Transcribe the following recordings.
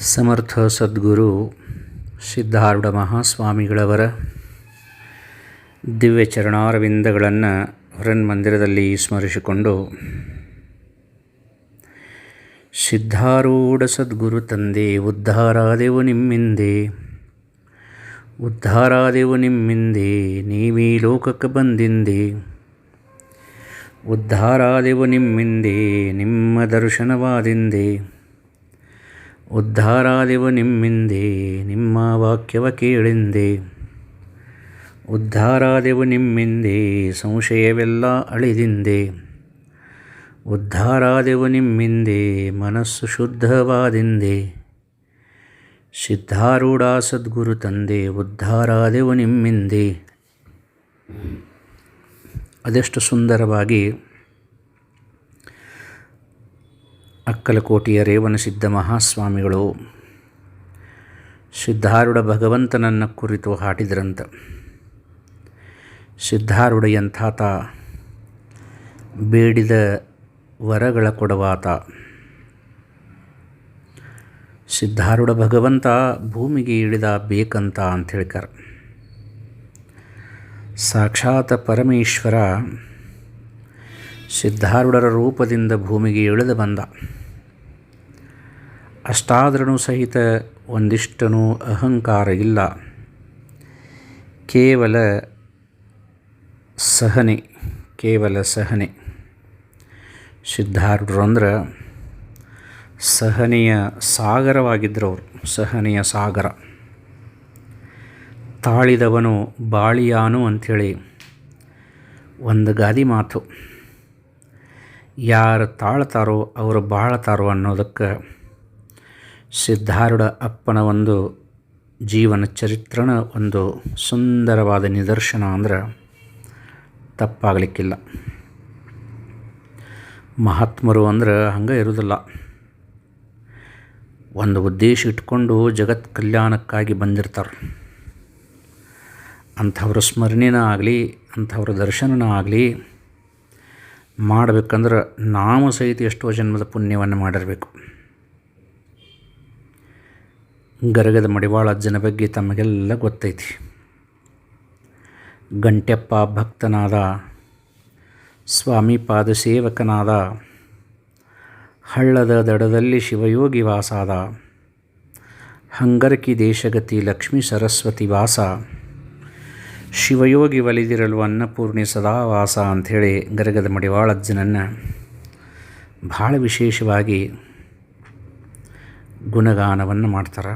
ಸಮರ್ಥ ಸದ್ಗುರು ಸಿದ್ಧಾರೂಢ ಮಹಾಸ್ವಾಮಿಗಳವರ ದಿವ್ಯ ಚರಣಾರವಿಂದಗಳನ್ನು ಹೊರನ್ಮಂದಿರದಲ್ಲಿ ಸ್ಮರಿಸಿಕೊಂಡು, ಸಿದ್ಧಾರೂಢ ಸದ್ಗುರು ತಂದೆ, ಉದ್ಧಾರಾದೆವು ನಿಮ್ಮಿಂದೆ ಉದ್ಧಾರಾದೆವು ನಿಮ್ಮಿಂದೆ, ನೀವೀ ಲೋಕಕ್ಕೆ ಬಂದಿಂದೆ, ಉದ್ಧಾರಾದೆವು ನಿಮ್ಮಿಂದೆ, ನಿಮ್ಮ ದರ್ಶನವಾದಿಂದೆ ಉದ್ಧಾರಾದೆವು ನಿಮ್ಮಿಂದೆ, ನಿಮ್ಮ ವಾಕ್ಯವ ಕೇಳಿಂದೆ. ಉದ್ಧಾರಾದಿವು ನಿಮ್ಮಿಂದೆ, ಸಂಶಯವೆಲ್ಲ ಅಳಿದಿಂದೆ. ಉದ್ಧಾರಾದಿವು ನಿಮ್ಮಿಂದೆ, ಮನಸ್ಸು ಶುದ್ಧವಾದಿಂದೆ. ಸಿದ್ಧಾರೂಢ ಸದ್ಗುರು ತಂದೆ, ಉದ್ಧಾರಾದಿವು ನಿಮ್ಮಿಂದೆ. ಅದೆಷ್ಟು ಸುಂದರವಾಗಿ ಅಕ್ಕಲಕೋಟೆಯ ರೇವಣಸಿದ್ಧ ಮಹಾಸ್ವಾಮಿಗಳು. ಸಿದ್ಧಾರೂಢ ಭಗವಂತನನ್ನು ಕುರಿತು ಹಾಡಿದ್ರಂತ. ಸಿದ್ಧಾರೂಢ ಎಂಥಾತ ಬೇಡಿದ ವರಗಳ ಕೊಡವಾತ. ಸಿದ್ಧಾರೂಢ ಭಗವಂತ ಭೂಮಿಗೆ ಇಳಿದ ಬೇಕಂತ ಅಂತ ಹೇಳ್ತಾರೆ ಸಾಕ್ಷಾತ್ ಪರಮೇಶ್ವರ ಸಿದ್ಧಾರೂಢರ ರೂಪದಿಂದ ಭೂಮಿಗೆ ಇಳಿದು ಬಂದ. ಅಷ್ಟಾದ್ರೂ ಸಹಿತ ಒಂದಿಷ್ಟನೂ ಅಹಂಕಾರ ಇಲ್ಲ. ಕೇವಲ ಸಹನೆ ಕೇವಲ ಸಹನೆ. ಸಿದ್ಧಾರ್ಥರು ಅಂದ್ರೆ ಸಹನೆಯ ಸಾಗರವಾಗಿದ್ದರು ಅವರು, ಸಹನೆಯ ಸಾಗರ. ತಾಳಿದವನು ಬಾಳಿಯಾನು ಅಂಥೇಳಿ ಒಂದು ಗಾದಿ ಮಾತು. ಯಾರು ತಾಳ್ತಾರೋ, ಅವರು ಬಾಳ್ತಾರೋ ಅನ್ನೋದಕ್ಕೆ ಸಿದ್ಧಾರೂಢ ಅಪ್ಪನ ಒಂದು ಜೀವನ ಚರಿತ್ರನ ಒಂದು ಸುಂದರವಾದ ನಿದರ್ಶನ ಅಂದ್ರೆ ತಪ್ಪಾಗಲಿಕ್ಕಿಲ್ಲ. ಮಹಾತ್ಮರು ಅಂದ್ರೆ ಹಂಗೆ ಇರೋದಿಲ್ಲ. ಒಂದು ಉದ್ದೇಶ ಇಟ್ಕೊಂಡು ಜಗತ್ ಕಲ್ಯಾಣಕ್ಕಾಗಿ ಬಂದಿರ್ತಾರೆ. ಅಂಥವ್ರ ಸ್ಮರಣೆನ ಆಗಲಿ, ಅಂಥವ್ರ ದರ್ಶನನ ಆಗಲಿ ಮಾಡಬೇಕಂದ್ರೆ ನಾವು ಸಹಿತ ಎಷ್ಟೋ ಜನ್ಮದ ಪುಣ್ಯವನ್ನು ಮಾಡಿರಬೇಕು. ಗರಗದ ಮಡಿವಾಳ ಅಜ್ಜನ ಬಗ್ಗೆ ತಮಗೆಲ್ಲ ಗೊತ್ತೈತಿ. ಗಂಟೆಪ್ಪ ಭಕ್ತನಾದ ಸ್ವಾಮಿ ಪಾದಸೇವಕನಾದ ಹಳ್ಳದ ದಡದಲ್ಲಿ ಶಿವಯೋಗಿ ವಾಸಾದ, ಹಂಗರಕಿ ದೇಶಗತಿ ಲಕ್ಷ್ಮೀ ಸರಸ್ವತಿ ವಾಸ, ಶಿವಯೋಗಿ ಒಲಿದಿರಲು ಅನ್ನಪೂರ್ಣಿ ಸದಾ ವಾಸ ಅಂಥೇಳಿ ಗರಗದ ಮಡಿವಾಳಜ್ಜನನ್ನು ಭಾಳ ವಿಶೇಷವಾಗಿ ಗುಣಗಾನವನ್ನು ಮಾಡ್ತಾರೆ.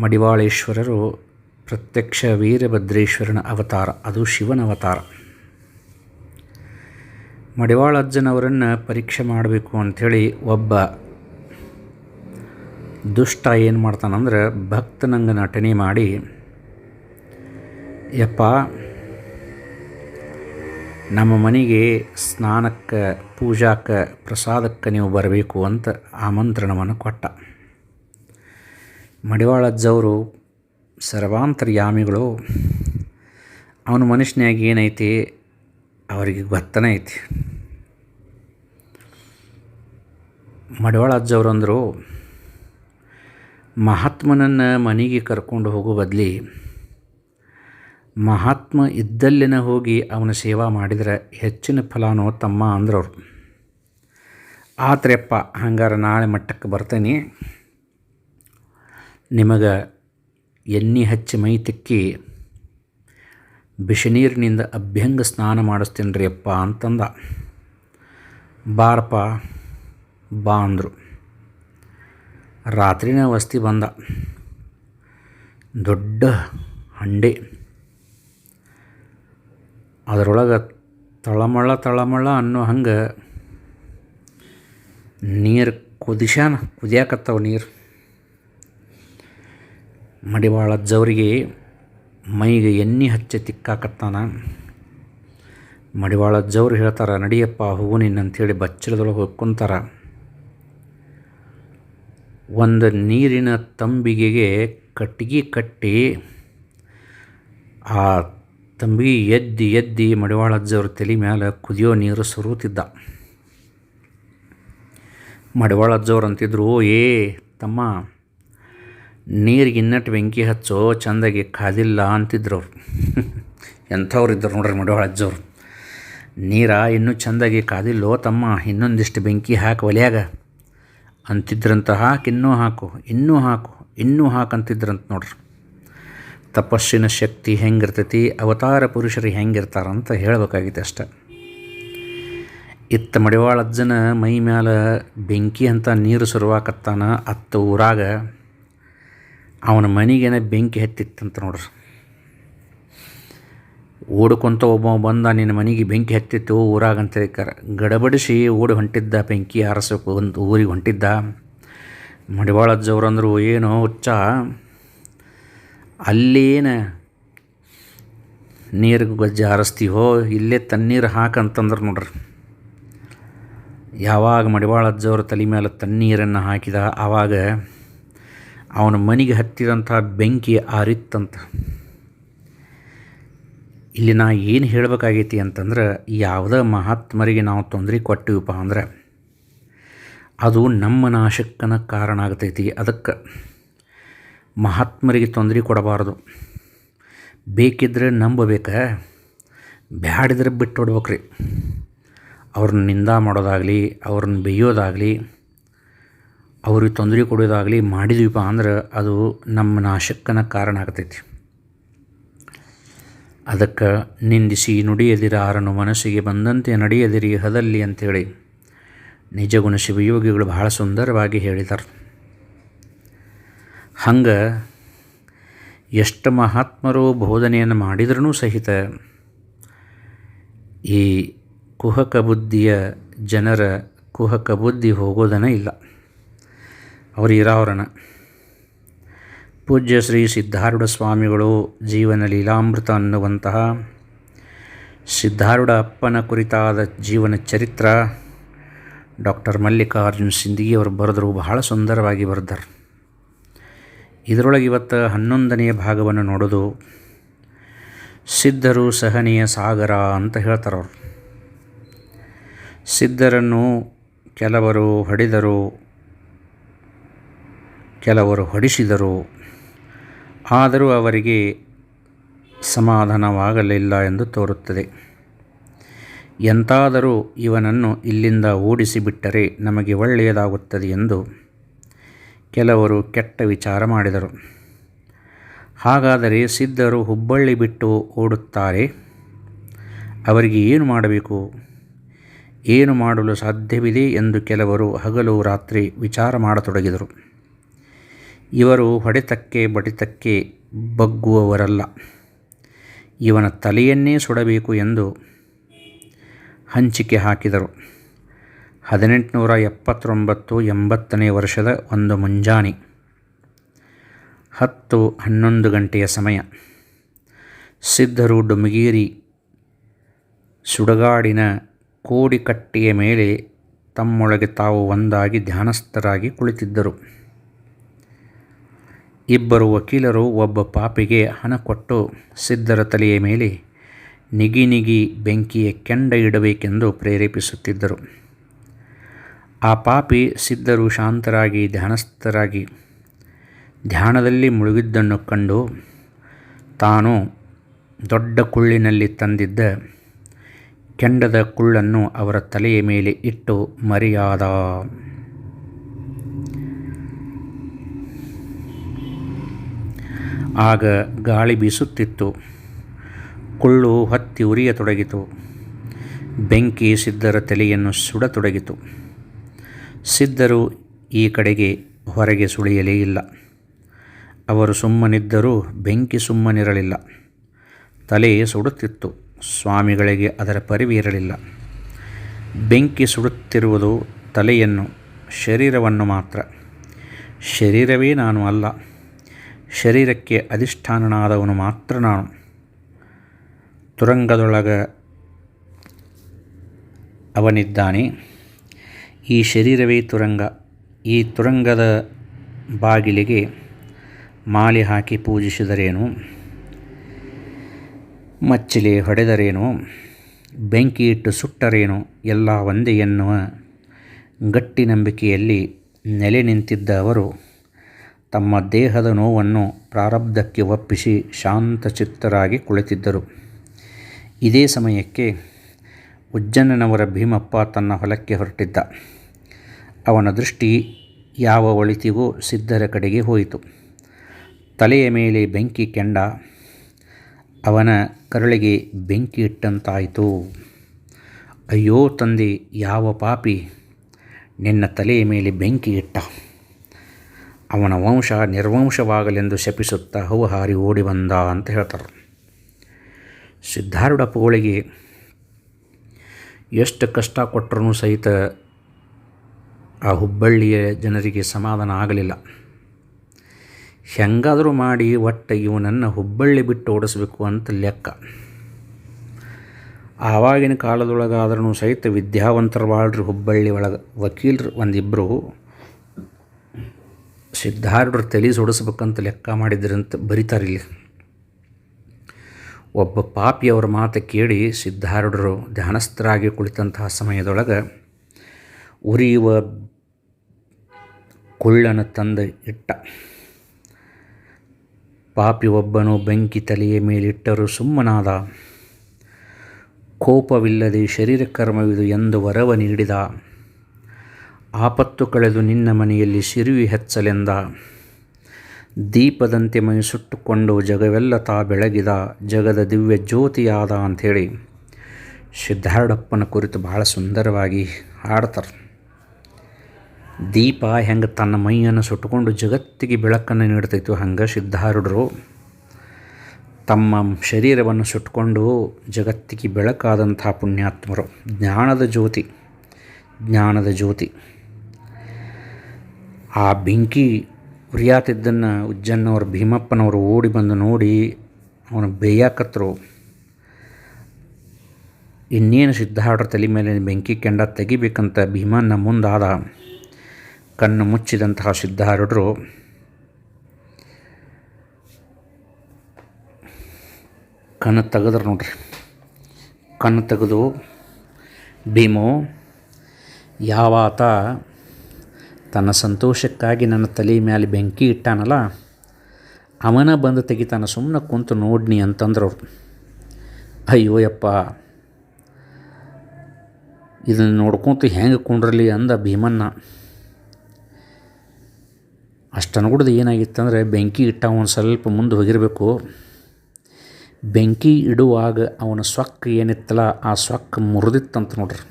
ಮಡಿವಾಳೇಶ್ವರರು ಪ್ರತ್ಯಕ್ಷ ವೀರಭದ್ರೇಶ್ವರನ ಅವತಾರ, ಅದು ಶಿವನ ಅವತಾರ. ಮಡಿವಾಳಜ್ಜನವರನ್ನು ಪರೀಕ್ಷೆ ಮಾಡಬೇಕು ಅಂಥೇಳಿ ಒಬ್ಬ ದುಷ್ಟ ಏನು ಮಾಡ್ತಾನಂದ್ರೆ ಭಕ್ತನಂಗೆ ನಟನೆ ಮಾಡಿ, ಯಪ್ಪ ನಮ್ಮ ಮನೆಗೆ ಸ್ನಾನಕ್ಕೆ, ಪೂಜಾಕ್ಕೆ, ಪ್ರಸಾದಕ್ಕೆ ನೀವು ಬರಬೇಕು ಅಂತ ಆಮಂತ್ರಣವನ್ನು ಕೊಟ್ಟ. ಮಡಿವಾಳಜ್ಜವರು ಸರ್ವಾಂತರ್ಯಾಮಿಗಳು, ಅವನ ಮನುಷ್ಯನಾಗಿ ಏನೈತಿ? ಅವರಿಗೆ ಗೊತ್ತನೇ ಐತಿ. ಮಡಿವಾಳಜ್ಜವ್ರು ಅಂದರು, ಮಹಾತ್ಮನನ್ನು ಮನೆಗೆ ಕರ್ಕೊಂಡು ಹೋಗೋ ಬದಲಿ ಮಹಾತ್ಮ ಇದ್ದಲ್ಲಿನ ಹೋಗಿ ಅವನ ಸೇವಾ ಮಾಡಿದರೆ ಹೆಚ್ಚಿನ ಫಲಾನೋ ತಮ್ಮ ಅಂದ್ರವ್ರು. ಆತ್ರೆಪ್ಪ, ಹಂಗಾರೆ ನಾಳೆ ಮಟ್ಟಕ್ಕೆ ಬರ್ತೇನೆ. ನಿಮಗೆ ಎಣ್ಣೆ ಹಚ್ಚಿ ಮೈ ತಿಕ್ಕಿ ಬಿಸಿನೀರಿನಿಂದ ಅಭ್ಯಂಗ ಸ್ನಾನ ಮಾಡಿಸ್ತೀನಿ ರೀ ಅಪ್ಪ ಅಂತಂದ. ಬಾರಪ್ಪ, ಬಾ ಅಂದರು. ರಾತ್ರಿನ ವಸ್ತಿ ಬಂದ. ದೊಡ್ಡ ಹಂಡೆ. ಅದರೊಳಗೆ ತಳಮಳ ತಳಮಳ ಅನ್ನೋ ಹಂಗೆ ನೀರು ಕುದಿಸ್ಯಾನ ಕುದಿಯಾಕತ್ತವ ನೀರು. ಮಡಿವಾಳಜ್ಜವರಿಗೆ ಮೈಗೆ ಎಣ್ಣೆ ಹಚ್ಚಿ ತಿಕ್ಕಾಕತ್ತಾನ. ಮಡಿವಾಳಜ್ಜವ್ರು ಹೇಳ್ತಾರೆ, ನಡಿಯಪ್ಪ ಹೂವಿನ ಅಂಥೇಳಿ ಬಚ್ಚಲದೊಳಗೆ ಹೋಗ್ಕೊಂತಾರ ಒಂದು ನೀರಿನ ತಂಬಿಗೆಗೆ ಕಟ್ಟಿಗೆ ಕಟ್ಟಿ ಆ ತಂಬಿ ಎದ್ದಿ ಎದ್ದಿ ಮಡಿವಾಳಜ್ಜವ್ರ ತಲೆ ಮ್ಯಾಲೆ ಕುದಿಯೋ ನೀರು ಸುರುತ್ತಿದ್ದ ಮಡಿವಾಳ ಅಜ್ಜವ್ರು ಅಂತಿದ್ರು ಏ ತಮ್ಮ ನೀರಿಗಿನ್ನಟ್ಟು ಬೆಂಕಿ ಹಚ್ಚೋ ಚಂದಾಗಿ ಕಾದಿಲ್ಲ ಅಂತಿದ್ರು. ಅವ್ರು ಎಂಥವ್ರು ಇದ್ದರು ನೋಡ್ರಿ ಮಡಿವಾಳ ಅಜ್ಜವ್ರು ನೀರ ಇನ್ನೂ ಚೆಂದಾಗಿ ಕಾದಿಲ್ಲೋ ತಮ್ಮ, ಇನ್ನೊಂದಿಷ್ಟು ಬೆಂಕಿ ಹಾಕಿ ಒಲೆಯಾಗ ಅಂತಿದ್ರಂತ ಹಾಕಿ, ಇನ್ನೂ ಹಾಕು ಇನ್ನೂ ಹಾಕು ಇನ್ನೂ ಹಾಕು ಅಂತಿದ್ರಂತ ನೋಡ್ರಿ. ತಪಸ್ಸಿನ ಶಕ್ತಿ ಹೆಂಗಿರ್ತೈತಿ, ಅವತಾರ ಪುರುಷರು ಹೆಂಗಿರ್ತಾರಂತ ಹೇಳಬೇಕಾಗಿತ್ತು ಅಷ್ಟೆ. ಇತ್ತ ಮಡಿವಾಳ ಅಜ್ಜನ ಮೈ ಮ್ಯಾಲ ಬೆಂಕಿ ಅಂತ ನೀರು ಸುರುವಾಕತ್ತಾನ ಅತ್ತ ಊರಾಗ ಅವನ ಮನೆಗೇನ ಬೆಂಕಿ ಹತ್ತಿತ್ತಂತ ನೋಡ್ರಿ. ಓಡ್ಕೊಂತ ಒಬ್ಬ ಬಂದ, ನಿನ್ನ ಮನೆಗೆ ಬೆಂಕಿ ಹತ್ತಿತ್ತು, ಊರಾಗ ಅಂತ ಗಡಬಡಿಸಿ ಓಡಿ ಹೊಂಟಿದ್ದ, ಬೆಂಕಿ ಆರಿಸೋಕೆ ಒಂದು ಊರಿಗೆ ಹೊಂಟಿದ್ದ. ಮಡಿವಾಳ ಅಜ್ಜವ್ರು ಅಂದರು, ಏನೋ ಹುಚ್ಚ ಅಲ್ಲೇನು ನೀರಿಗೆ ಗೊಜ್ಜೆ ಹಾರಿಸ್ತೀವೋ, ಇಲ್ಲೇ ತಣ್ಣೀರು ಹಾಕಂತಂದ್ರೆ ನೋಡ್ರಿ. ಯಾವಾಗ ಮಡಿವಾಳ ಅಜ್ಜವ್ರ ತಲೆ ಮೇಲೆ ತಣ್ಣೀರನ್ನು ಹಾಕಿದ ಆವಾಗ ಅವನ ಮನೆಗೆ ಹತ್ತಿದಂಥ ಬೆಂಕಿ ಆರಿತ್ತಂತ. ಇಲ್ಲಿ ನಾ ಏನು ಹೇಳಬೇಕಾಗೈತಿ ಅಂತಂದ್ರೆ, ಯಾವುದೇ ಮಹಾತ್ಮರಿಗೆ ನಾವು ತೊಂದರೆ ಕೊಟ್ಟಿವಪ್ಪ ಅಂದ್ರೆ, ಅದು ನಮ್ಮ ನಾಶಕ್ಕನ ಕಾರಣ ಆಗ್ತೈತಿ. ಅದಕ್ಕೆ ಮಹಾತ್ಮರಿಗೆ ತೊಂದರೆ ಕೊಡಬಾರ್ದು. ಬೇಕಿದ್ರೆ ನಂಬಬೇಕ, ಬ್ಯಾಡಿದ್ರೆ ಬಿಟ್ಟು ಹೊಡ್ಬೇಕ್ರಿ ಅವ್ರನ್ನ ನಿಂದ ಮಾಡೋದಾಗಲಿ, ಅವ್ರನ್ನ ಬೇಯೋದಾಗಲಿ, ಅವ್ರಿಗೆ ತೊಂದರೆ ಕೊಡೋದಾಗಲಿ ಮಾಡಿದ್ವಿಪ್ಪ ಅಂದ್ರೆ ಅದು ನಮ್ಮ ನಾಶಕ್ಕನ ಕಾರಣ ಆಗ್ತೈತಿ. ಅದಕ್ಕೆ ನಿಂದಿಸಿ ನುಡಿಯದಿರ ಆರನು ಮನಸ್ಸಿಗೆ ಬಂದಂತೆ ನಡೆಯದಿರಿ ಹದಲ್ಲಿ ಅಂಥೇಳಿ ನಿಜಗುಣ ಶಿವಯೋಗಿಗಳು ಬಹಳ ಸುಂದರವಾಗಿ ಹೇಳಿದ್ದಾರೆ ಹಂಗೆ ಎಷ್ಟು ಮಹಾತ್ಮರು ಬೋಧನೆಯನ್ನು ಮಾಡಿದ್ರೂ ಸಹಿತ ಈ ಕುಹಕ ಬುದ್ಧಿಯ ಜನರ ಕುಹಕ ಬುದ್ಧಿ ಹೋಗೋದನ ಇಲ್ಲ. ಅವರು ಇರೋರನ ಪೂಜ್ಯ ಶ್ರೀ ಸಿದ್ಧಾರೂಢ ಸ್ವಾಮಿಗಳು ಜೀವನ ಲೀಲಾಮೃತ ಅನ್ನುವಂತಹ ಸಿದ್ಧಾರೂಢ ಅಪ್ಪನ ಕುರಿತಾದ ಜೀವನ ಚರಿತ್ರ ಡಾಕ್ಟರ್ ಮಲ್ಲಿಕಾರ್ಜುನ್ ಸಿಂದಗಿ ಅವರು ಬರೆದರು, ಬಹಳ ಸುಂದರವಾಗಿ ಬರೆದಾರೆ. ಇದರೊಳಗೆ ಇವತ್ತು ಹನ್ನೊಂದನೆಯ ಭಾಗವನ್ನು ನೋಡೋದು ಸಿದ್ಧರು ಸಹನೀಯ ಸಾಗರ ಅಂತ ಹೇಳ್ತಾರೆ ಅವರು. ಸಿದ್ಧರನ್ನು ಕೆಲವರು ಹೊಡೆದರು, ಕೆಲವರು ಹೊಡಿಸಿದರು, ಆದರೂ ಅವರಿಗೆ ಸಮಾಧಾನವಾಗಲಿಲ್ಲ ಎಂದು ತೋರುತ್ತದೆ. ಎಂತಾದರೂ ಇವನನ್ನು ಇಲ್ಲಿಂದ ಓಡಿಸಿಬಿಟ್ಟರೆ ನಮಗೆ ಒಳ್ಳೆಯದಾಗುತ್ತದೆ ಎಂದು ಕೆಲವರು ಕೆಟ್ಟ ವಿಚಾರ ಮಾಡಿದರು. ಹಾಗಾದರೆ ಸಿದ್ಧರು ಹುಬ್ಬಳ್ಳಿ ಬಿಟ್ಟು ಓಡುತ್ತಾರೆ. ಅವರಿಗೆ ಏನು ಮಾಡಬೇಕು? ಏನು ಮಾಡಲು ಸಾಧ್ಯವಿದೆ ಎಂದು ಕೆಲವರು ಹಗಲು ರಾತ್ರಿ ವಿಚಾರ ಮಾಡತೊಡಗಿದರು. ಇವರು ಹೊಡೆತಕ್ಕೆ ಬಡಿತಕ್ಕೆ ಬಗ್ಗುವವರಲ್ಲ. ಇವನ ತಲೆಯನ್ನೇ ಸುಡಬೇಕು ಎಂದು ಹಂಚಿಕೆ ಹಾಕಿದರು. ಹದಿನೆಂಟುನೂರ ಎಪ್ಪತ್ತೊಂಬತ್ತು ಎಂಬತ್ತನೇ ವರ್ಷದ ಒಂದು ಮುಂಜಾನೆ ಹತ್ತು ಹನ್ನೊಂದು ಗಂಟೆಯ ಸಮಯ. ಸಿದ್ಧರು ಡುಮಗೇರಿ ಸುಡಗಾಡಿನ ಕೋಡಿಕಟ್ಟೆಯ ಮೇಲೆ ತಮ್ಮೊಳಗೆ ತಾವು ಒಂದಾಗಿ ಧ್ಯಾನಸ್ಥರಾಗಿ ಕುಳಿತಿದ್ದರು. ಇಬ್ಬರು ವಕೀಲರು ಒಬ್ಬ ಪಾಪಿಗೆ ಹಣ ಕೊಟ್ಟು ಸಿದ್ಧರ ತಲೆಯ ಮೇಲೆ ನಿಗಿ ನಿಗಿ ಬೆಂಕಿಯ ಕೆಂಡ ಇಡಬೇಕೆಂದು ಪ್ರೇರೇಪಿಸುತ್ತಿದ್ದರು. ಆ ಪಾಪಿ ಸಿದ್ಧರು ಶಾಂತರಾಗಿ, ಧ್ಯಾನಸ್ಥರಾಗಿ, ಧ್ಯಾನದಲ್ಲಿ ಮುಳುಗಿದ್ದನ್ನು ಕಂಡು ತಾನು ದೊಡ್ಡ ಕುಳ್ಳಿನಲ್ಲಿ ತಂದಿದ್ದ ಕೆಂಡದ ಕುಳ್ಳನ್ನು ಅವರ ತಲೆಯ ಮೇಲೆ ಇಟ್ಟು ಮರಿಯಾದ. ಆಗ ಗಾಳಿ ಬೀಸುತ್ತಿತ್ತು. ಕುಳ್ಳು ಹತ್ತಿ ಉರಿಯತೊಡಗಿತು. ಬೆಂಕಿ ಸಿದ್ಧರ ತಲೆಯನ್ನು ಸುಡತೊಡಗಿತು. ಸಿದ್ಧರು ಈ ಕಡೆಗೆ ಹೊರಗೆ ಸುಳಿಯಲೇ ಇಲ್ಲ. ಅವರು ಸುಮ್ಮನಿದ್ದರೂ ಬೆಂಕಿ ಸುಮ್ಮನಿರಲಿಲ್ಲ. ತಲೆ ಸುಡುತ್ತಿತ್ತು. ಸ್ವಾಮಿಗಳಿಗೆ ಅದರ ಪರಿವಿರಲಿಲ್ಲ ಬೆಂಕಿ ಸುಡುತ್ತಿರುವುದು ತಲೆಯನ್ನು, ಶರೀರವನ್ನು ಮಾತ್ರ. ಶರೀರವೇ ನಾನು ಅಲ್ಲ. ಶರೀರಕ್ಕೆ ಅಧಿಷ್ಠಾನನಾದವನು ಮಾತ್ರ ನಾನು. ತುರಂಗದೊಳಗ ಅವನಿದ್ದಾನೆ. ಈ ಶರೀರವೇ ತುರಂಗ. ಈ ತುರಂಗದ ಬಾಗಿಲಿಗೆ ಮಾಲೆ ಹಾಕಿ ಪೂಜಿಸಿದರೇನು? ಮಚ್ಚಲಿ ಹೊಡೆದರೇನು? ಬೆಂಕಿ ಇಟ್ಟು ಸುಟ್ಟರೇನು? ಎಲ್ಲ ಒಂದೇ ಎನ್ನುವ ಗಟ್ಟಿ ನಂಬಿಕೆಯಲ್ಲಿ ನೆಲೆ ನಿಂತಿದ್ದ ಅವರು ತಮ್ಮ ದೇಹದ ನೋವನ್ನು ಪ್ರಾರಬ್ಧಕ್ಕೆ ಒಪ್ಪಿಸಿ ಶಾಂತಚಿತ್ತರಾಗಿ ಕುಳಿತಿದ್ದರು. ಇದೇ ಸಮಯಕ್ಕೆ ಉಜ್ಜನನವರ ಭೀಮಪ್ಪ ತನ್ನ ಹೊಲಕ್ಕೆ ಹೊರಟಿದ್ದ. ಅವನ ದೃಷ್ಟಿ ಯಾವ ಒಳಿತಿಗೂ ಸಿದ್ಧರ ಕಡೆಗೆ ಹೋಯಿತು. ತಲೆಯ ಮೇಲೆ ಬೆಂಕಿ ಕೆಂಡ, ಅವನ ಕರುಳಿಗೆ ಬೆಂಕಿ ಇಟ್ಟಂತಾಯಿತು. ಅಯ್ಯೋ ತಂದೆ, ಯಾವ ಪಾಪಿ, ನಿನ್ನ ತಲೆಯ ಮೇಲೆ ಬೆಂಕಿ ಇಟ್ಟ. ಅವನ ವಂಶ ನಿರ್ವಂಶವಾಗಲೆಂದು ಶಪಿಸುತ್ತಾ ಹೂ ಹಾರಿ ಓಡಿ ಬಂದ ಅಂತ ಹೇಳ್ತಾರೆ. ಸಿದ್ಧಾರೂಢಪ್ಪಗಳಿಗೆ ಎಷ್ಟು ಕಷ್ಟ ಕೊಟ್ಟರೂ ಸಹಿತ ಆ ಹುಬ್ಬಳ್ಳಿಯ ಜನರಿಗೆ ಸಮಾಧಾನ ಆಗಲಿಲ್ಲ. ಹೆಂಗಾದರೂ ಮಾಡಿ ಒಟ್ಟು ಇವನನ್ನು ಹುಬ್ಬಳ್ಳಿ ಬಿಟ್ಟು ಓಡಿಸ್ಬೇಕು ಅಂತ ಲೆಕ್ಕ. ಆವಾಗಿನ ಕಾಲದೊಳಗಾದ್ರೂ ಸಹಿತ ವಿದ್ಯಾವಂತರ ಬಾಳ್ರಿ ಹುಬ್ಬಳ್ಳಿ ಒಳಗೆ. ವಕೀಲರು ಒಂದಿಬ್ಬರು ಸಿದ್ಧಾರ್ಢರು ತಲೆ ಸೊಡಿಸ್ಬೇಕಂತ ಲೆಕ್ಕ ಮಾಡಿದ್ರಂತ ಬರೀತಾರೆ ಇಲ್ಲಿ. ಒಬ್ಬ ಪಾಪಿಯವರ ಮಾತು ಕೇಳಿ ಸಿದ್ಧಾರ್ಢರು ಧ್ಯಾನಸ್ಥರಾಗಿ ಕುಳಿತಂತಹ ಸಮಯದೊಳಗೆ ಉರಿಯುವ ಕೊಳ್ಳನ ತಂದು ಇಟ್ಟ. ಪಾಪಿ ಒಬ್ಬನು ಬೆಂಕಿ ತಲೆಯ ಮೇಲಿಟ್ಟರು ಸುಮ್ಮನಾದ. ಕೋಪವಿಲ್ಲದೆ ಶರೀರ ಕರ್ಮವಿದು ಎಂದು ವರವ ನೀಡಿದ. ಆಪತ್ತು ಕಳೆದು ನಿನ್ನ ಮನೆಯಲ್ಲಿ ಸಿರಿವಿ ಹೆಚ್ಚಲೆಂದ. ದೀಪದಂತೆ ಮೈ ಸುಟ್ಟುಕೊಂಡು ಜಗವೆಲ್ಲ ತಾ ಬೆಳಗಿದ. ಜಗದ ದಿವ್ಯ ಜ್ಯೋತಿಯಾದ ಅಂಥೇಳಿ. ಸಿದ್ಧಾರ್ಡಪ್ಪನ ಕುರಿತು ಭಾಳ ಸುಂದರವಾಗಿ ಹಾಡ್ತಾರೆ. ದೀಪ ಹೆಂಗೆ ತನ್ನ ಮೈಯನ್ನು ಸುಟ್ಟುಕೊಂಡು ಜಗತ್ತಿಗೆ ಬೆಳಕನ್ನು ನೀಡ್ತೈತೋ ಹಂಗೆ ಸಿದ್ಧಾರೂಢರು ತಮ್ಮ ಶರೀರವನ್ನು ಸುಟ್ಟುಕೊಂಡು ಜಗತ್ತಿಗೆ ಬೆಳಕಾದಂಥ ಪುಣ್ಯಾತ್ಮರು. ಜ್ಞಾನದ ಜ್ಯೋತಿ ಜ್ಞಾನದ ಜ್ಯೋತಿ. ಆ ಬೆಂಕಿ ಉರಿಯಾತಿದ್ದನ್ನು ಉಜ್ಜನ್ನವರು ಭೀಮಪ್ಪನವರು ಓಡಿ ಬಂದು ನೋಡಿ ಅವನು ಬೇಯಾಕತ್ರು. ಇನ್ನೇನು ಸಿದ್ಧಾರ್ಡ್ರ ತಲೆ ಮೇಲೆ ಬೆಂಕಿ ಕೆಂಡ ತೆಗಿಬೇಕಂತ ಭೀಮನ್ನ ಮುಂದಾದ ಕಣ್ಣು ಮುಚ್ಚಿದಂತಹ ಸಿದ್ಧಾರೂಢರು ಕಣ್ಣು ತೆಗೆದ್ರು ನೋಡ್ರಿ. ಕಣ್ಣು ತೆಗೆದು ಭೀಮು, ಯಾವಾತ ತನ್ನ ಸಂತೋಷಕ್ಕಾಗಿ ನನ್ನ ತಲೆ ಮೇಲೆ ಬೆಂಕಿ ಇಟ್ಟಾನಲ್ಲ, ಅವನ ಬಂದು ತೆಗಿತಾನ ಸುಮ್ಮನೆ ಕುಂತು ನೋಡ್ನಿ ಅಂತಂದ್ರು. ಅಯ್ಯೋ ಯಪ್ಪ, ಇದನ್ನು ನೋಡ್ಕೊಂತು ಹೆಂಗೆ ಕುಂಡ್ರಲಿ ಅಂದ ಭೀಮನ್ನ. ಅಷ್ಟು ಏನಾಗಿತ್ತಂದರೆ ಬೆಂಕಿ ಇಟ್ಟ ಅವನು ಸ್ವಲ್ಪ ಮುಂದೆ ಹೋಗಿರಬೇಕು. ಬೆಂಕಿ ಇಡುವಾಗ ಅವನ ಸೊಕ್ಕ ಏನಿತ್ತಲ್ಲ, ಆ ಸೊಕ್ಕ ಮುರಿದಿತ್ತಂತ ನೋಡ್ರಿ.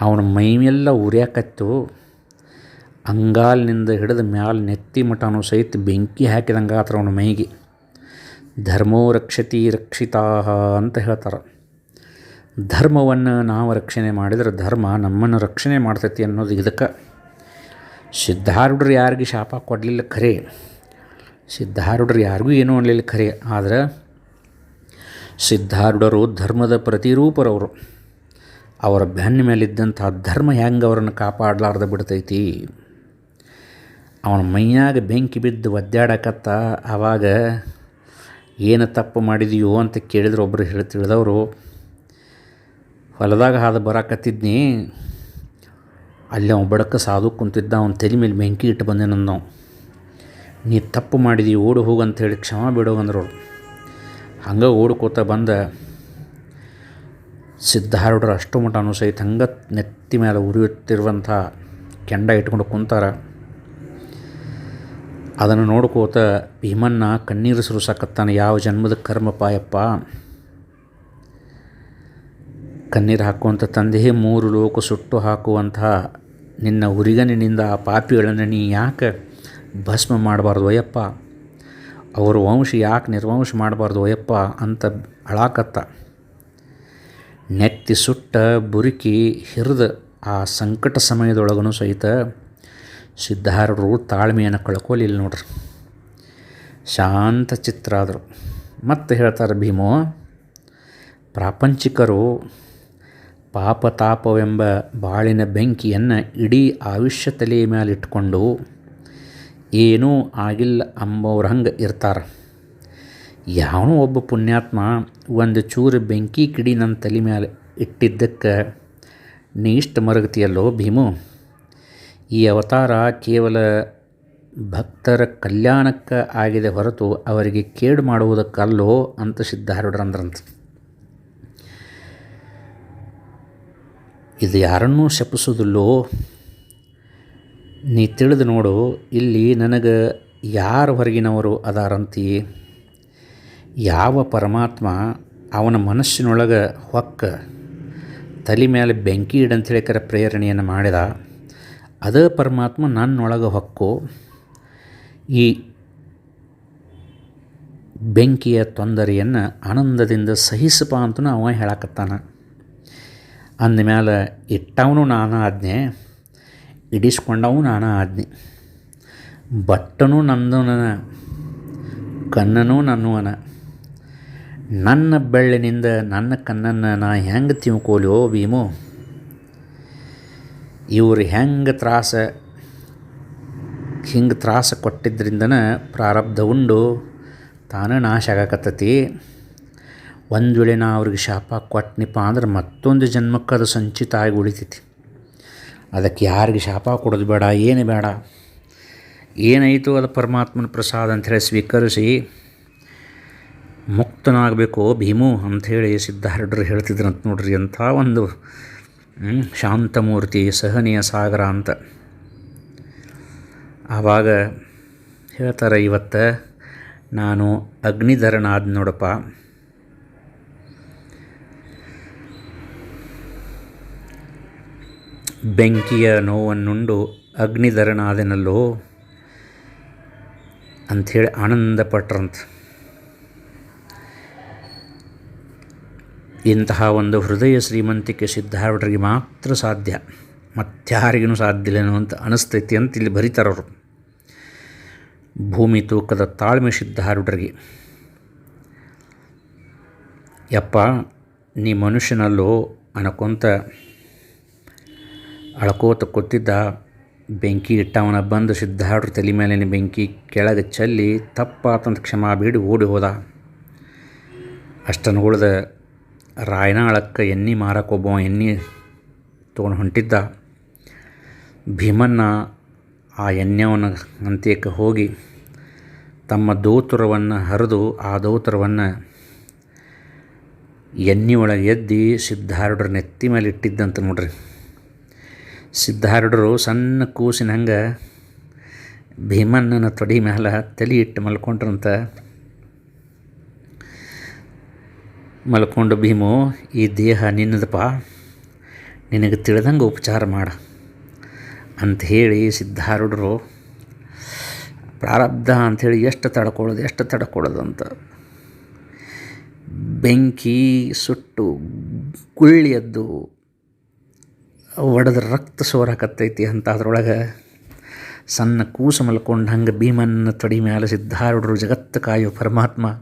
ಅವನ ಮೈಮೆಲ್ಲ ಉರಿಯಾಕತ್ತು. ಅಂಗಾಲಿನಿಂದ ಹಿಡಿದ ಮ್ಯಾಲ ನೆತ್ತಿ ಮಠನೂ ಸಹಿತ ಬೆಂಕಿ ಹಾಕಿದಂಗೆ ಆತರ ಅವನ ಮೈಗೆ. ಧರ್ಮೋ ರಕ್ಷತಿ ರಕ್ಷಿತಾ ಅಂತ ಹೇಳ್ತಾರೆ. ಧರ್ಮವನ್ನು ನಾವು ರಕ್ಷಣೆ ಮಾಡಿದರೆ ಧರ್ಮ ನಮ್ಮನ್ನು ರಕ್ಷಣೆ ಮಾಡ್ತೈತಿ ಅನ್ನೋದು ಇದಕ್ಕೆ. ಸಿದ್ಧಾರೂಢರು ಯಾರಿಗೂ ಶಾಪ ಕೊಡಲಿಲ್ಲ, ಖರೆ. ಸಿದ್ಧಾರೂಢರು ಯಾರಿಗೂ ಏನೂ ಅನ್ನಲಿಲ್ಲ ಖರೆ. ಆದರೆ ಸಿದ್ಧಾರೂಢರು ಧರ್ಮದ ಪ್ರತಿರೂಪರವರು. ಅವರ ಬೆನ್ನ ಮೇಲಿದ್ದಂಥ ಧರ್ಮ ಹೆಂಗೆ ಅವರನ್ನು ಕಾಪಾಡಲಾರ್ದ ಬಿಡ್ತೈತಿ? ಅವನ ಮೈಯಾಗ ಬೆಂಕಿ ಬಿದ್ದು ಒದ್ದಾಡಕತ್ತ ಆವಾಗ ಏನು ತಪ್ಪು ಮಾಡಿದೆಯೋ ಅಂತ ಕೇಳಿದ್ರೆ ಒಬ್ಬರು ಹೇಳಿ ತಿಳಿದವರು, ಹೊಲದಾಗ ಹಾದು ಬರಾಕತ್ತಿದ್ನಿ. ಅಲ್ಲಿ ಅವ ಬಡಕ ಸಾಧು ಕುಂತಿದ್ದ, ಅವನ ತಲೆ ಮೇಲೆ ಬೆಂಕಿ ಇಟ್ಟು ಬಂದೆ ನಾವು ನೀ ತಪ್ಪು ಮಾಡಿದಿ, ಓಡು ಹೋಗು ಅಂತೇಳಿ ಕ್ಷಮ ಬಿಡೋ ಅಂದ್ರು ಹಂಗೆ ಓಡ್ಕೋತ ಬಂದ ಸಿದ್ಧಾರೂಢರು ಅಷ್ಟು ಮಟನೂ ಸಹಿತ ಹಂಗೆ ನೆತ್ತಿ ಮೇಲೆ ಉರಿಯುತ್ತಿರುವಂಥ ಕೆಂಡ ಇಟ್ಕೊಂಡು ಕುಂತಾರ. ಅದನ್ನು ನೋಡ್ಕೋತ ಭೀಮನ್ನ ಕಣ್ಣೀರು ಸುರಿಸಾಕತ್ತಾನೆ, ಯಾವ ಜನ್ಮದ ಕರ್ಮ ಪಾಯಪ್ಪ? ಕಣ್ಣೀರು ಹಾಕುವಂಥ ತಂದೆ ಮೂರು ಲೋಕ ಸುಟ್ಟು ಹಾಕುವಂತಹ ನಿನ್ನ ಹುರಿಗನಿನಿಂದ ಆ ಪಾಪಿಗಳನ್ನು ನೀ ಯಾಕೆ ಭಸ್ಮ ಮಾಡಬಾರ್ದು ಅಯ್ಯಪ್ಪ? ಅವ್ರ ವಂಶ ಯಾಕೆ ನಿರ್ವಂಶ ಮಾಡಬಾರ್ದು ಅಯ್ಯಪ್ಪ ಅಂತ ಅಳಾಕತ್ತ. ನೆತ್ತಿ ಸುಟ್ಟ ಬುರುಕಿ ಹಿರಿದ ಆ ಸಂಕಟ ಸಮಯದೊಳಗೂ ಸಹಿತ ಸಿದ್ಧಾರೂಢರು ತಾಳ್ಮೆಯನ್ನು ಕಳ್ಕೊಲಿಲ್ಲ ನೋಡ್ರಿ. ಶಾಂತ ಚಿತ್ರ ಆದರು. ಮತ್ತೆ ಹೇಳ್ತಾರೆ ಭೀಮೋ, ಪ್ರಾಪಂಚಿಕರು ಪಾಪ ತಾಪವೆಂಬ ಬಾಳಿನ ಬೆಂಕಿಯನ್ನು ಇಡೀ ಆಯುಷ್ಯ ತಲೆ ಮೇಲೆ ಇಟ್ಕೊಂಡು ಏನೂ ಆಗಿಲ್ಲ ಅಂಬೋರು ಹಂಗೆ ಇರ್ತಾರೆ. ಯಾವನೋ ಒಬ್ಬ ಪುಣ್ಯಾತ್ಮ ಒಂದು ಚೂರು ಬೆಂಕಿ ಕಿಡಿ ನನ್ನ ತಲೆ ಮೇಲೆ ಇಟ್ಟಿದ್ದಕ್ಕೆ ನೀ ಇಷ್ಟು ಮರಗತಿಯಲ್ಲೋ ಭೀಮು? ಈ ಅವತಾರ ಕೇವಲ ಭಕ್ತರ ಕಲ್ಯಾಣಕ್ಕೆ ಆಗಿದೆ ಹೊರತು ಅವರಿಗೆ ಕೇಡು ಮಾಡುವುದಕ್ಕಲ್ಲೋ ಅಂತ ಸಿದ್ಧಾರೂಢರಂದ್ರಂತ. ಇದು ಯಾರನ್ನೂ ಶಪಿಸೋದಿಲ್ಲೋ, ನೀ ತಿಳಿದು ನೋಡು, ಇಲ್ಲಿ ನನಗೆ ಯಾರು ಹೊರಗಿನವರು ಅದಾರಂತಿ ಯಾವ ಪರಮಾತ್ಮ ಅವನ ಮನಸ್ಸಿನೊಳಗೆ ಹೊಕ್ಕ, ತಲೆ ಮೇಲೆ ಬೆಂಕಿ ಇಡಂತೇಳಿಕರ ಪ್ರೇರಣೆಯನ್ನು ಮಾಡಿದ, ಅದೇ ಪರಮಾತ್ಮ ನನ್ನೊಳಗೆ ಹೊಕ್ಕು? ಈ ಬೆಂಕಿಯ ತೊಂದರೆಯನ್ನು ಆನಂದದಿಂದ ಸಹಿಸಪ್ಪ ಅಂತ ಅವ ಹೇಳಕತ್ತಾನ. ಅಂದಮೇಲೆ ಇಟ್ಟವನು ನಾನು ಆಜ್ಞೆ ಇಡಿಸ್ಕೊಂಡವು ನಾನು ಆಜ್ಞೆ. ಬಟ್ಟನು ನಂದನ ಕಣ್ಣನೂ ನನ್ನುವನ. ನನ್ನ ಬೆಳ್ಳಿನಿಂದ ನನ್ನ ಕಣ್ಣನ್ನು ನಾ ಹೆಂಗೆ ತಿಳ್ಕೊಲ್ಯೋ ಭೀಮು? ಇವ್ರು ಹೆಂಗೆ ತ್ರಾಸ, ಹಿಂಗೆ ತ್ರಾಸ ಕೊಟ್ಟಿದ್ರಿಂದನ ಪ್ರಾರಬ್ಧ ಉಂಡು, ತಾನೇ ನಾಶ ಆಗಕತ್ತತಿ. ಒಂದು ವೇಳೆ ನಾ ಅವ್ರಿಗೆ ಶಾಪ ಕೊಟ್ಟನಿಪ್ಪ ಅಂದ್ರೆ ಮತ್ತೊಂದು ಜನ್ಮಕ್ಕೆ ಅದು ಸಂಚಿತ ಆಗಿ ಉಳಿತೈತಿ. ಅದಕ್ಕೆ ಯಾರಿಗೆ ಶಾಪ ಕೊಡೋದು ಬೇಡ, ಏನು ಬೇಡ. ಏನಾಯಿತು ಅದು ಪರಮಾತ್ಮನ ಪ್ರಸಾದ ಅಂಥೇಳಿ ಸ್ವೀಕರಿಸಿ ಮುಕ್ತನಾಗಬೇಕು, ಭೀಮು ಅಂಥೇಳಿ ಹೇಳ್ತಿದ್ರು ಅಂತ ನೋಡ್ರಿ ಅಂಥ ಒಂದು ಶಾಂತಮೂರ್ತಿ, ಸಹನೀಯ ಸಾಗರ ಅಂತ. ಆವಾಗ ಹೇಳ್ತಾರೆ, ಇವತ್ತು ನಾನು ಅಗ್ನಿಧರಣ ಆದ ನೋಡಪ್ಪ. ಬೆಂಕಿಯ ನೋವನ್ನುಂಡು ಅಗ್ನಿಧರನಾದೆನಲ್ಲೋ? ಅಂಥೇಳಿ ಆನಂದ ಪಟ್ರಂತ ಇಂತಹ ಒಂದು ಹೃದಯ ಶ್ರೀಮಂತಿಕೆ ಸಿದ್ಧಾರೂಢರಿಗೆ ಮಾತ್ರ ಸಾಧ್ಯ. ಮತ್ತಾರಿಗೂ ಸಾಧ್ಯ ಇಲ್ಲೇನೋ ಅಂತ ಅನಿಸ್ತೈತಿ ಅಂತ ಇಲ್ಲಿ ಬರೀತಾರವರು ಭೂಮಿ ತೂಕದ ತಾಳ್ಮೆ ಸಿದ್ಧಾರೂಢರಿಗೆ. ಯಪ್ಪ, ನೀ ಮನುಷ್ಯನಲ್ಲೋ ಅನ್ಕೊಂತ ಅಳ್ಕೋತ ಕೂತಿದ್ದ ಬೆಂಕಿ ಇಟ್ಟವನ ಬಂದು ಸಿದ್ಧಾರ್ಥ ತಲೆ ಮೇಲಿನ ಬೆಂಕಿ ಕೆಳಗೆ ಚೆಲ್ಲಿ ತಪ್ಪಾತಂತ ಕ್ಷಮಾ ಬೇಡಿ ಓಡಿ ಹೋದ. ಅಷ್ಟನ್ನು ಉಳಿದ ರಾಯನಾಳಕ್ಕೆ ಎಣ್ಣೆ ಮಾರಕ್ಕೊಬ್ಬ ಎಣ್ಣೆ ತೊಗೊಂಡು ಹೊಂಟಿದ್ದ. ಭೀಮನ್ನ ಆ ಎಣ್ಣೆಯವನ ಅಂತ್ಯಕ್ಕೆ ಹೋಗಿ ತಮ್ಮ ದೋತ್ರವನ್ನು ಹರಿದು ಆ ದೋತ್ರವನ್ನು ಎಣ್ಣೆ ಒಳಗೆ ಎದ್ದಿ ಸಿದ್ಧಾರ್ಡ್ರ ನೆತ್ತಿ ಮೇಲೆ ಇಟ್ಟಿದ್ದಂತ ನೋಡ್ರಿ. ಸಿದ್ಧಾರೂಢರು ಸಣ್ಣ ಕೂಸಿನ ಹಂಗೆ ಭೀಮಣ್ಣನ ತೊಡಿ ಮೇಲೆ ತಲೆ ಇಟ್ಟು ಮಲ್ಕೊಂಡ್ರಂತ. ಮಲ್ಕೊಂಡು ಭೀಮು, ಈ ದೇಹ ನಿನ್ನದಪ್ಪ, ನಿನಗೆ ತಿಳಿದಂಗೆ ಉಪಚಾರ ಮಾಡ ಅಂತ ಹೇಳಿ ಸಿದ್ಧಾರೂಢರು ಪ್ರಾರಬ್ಧ ಅಂಥೇಳಿ ಎಷ್ಟು ತಡ್ಕೊಳ್ಳೋದು ಎಷ್ಟು ತಡ್ಕೊಳ್ಳೋದು ಅಂತ. ಬೆಂಕಿ ಸುಟ್ಟು ಗುಳ್ಳಿಯದ್ದು ಒಡೆದ ರಕ್ತ ಸೋರಾಕತ್ತೈತಿ ಅಂತ ಅದ್ರೊಳಗೆ ಸಣ್ಣ ಕೂಸು ಮಲ್ಕೊಂಡು ಹಂಗೆ ಭೀಮನ್ನ ತೊಡಿ ಮ್ಯಾಲೆ ಸಿದ್ಧಾರೂಢರು ಜಗತ್ತು ಕಾಯೋ ಪರಮಾತ್ಮ.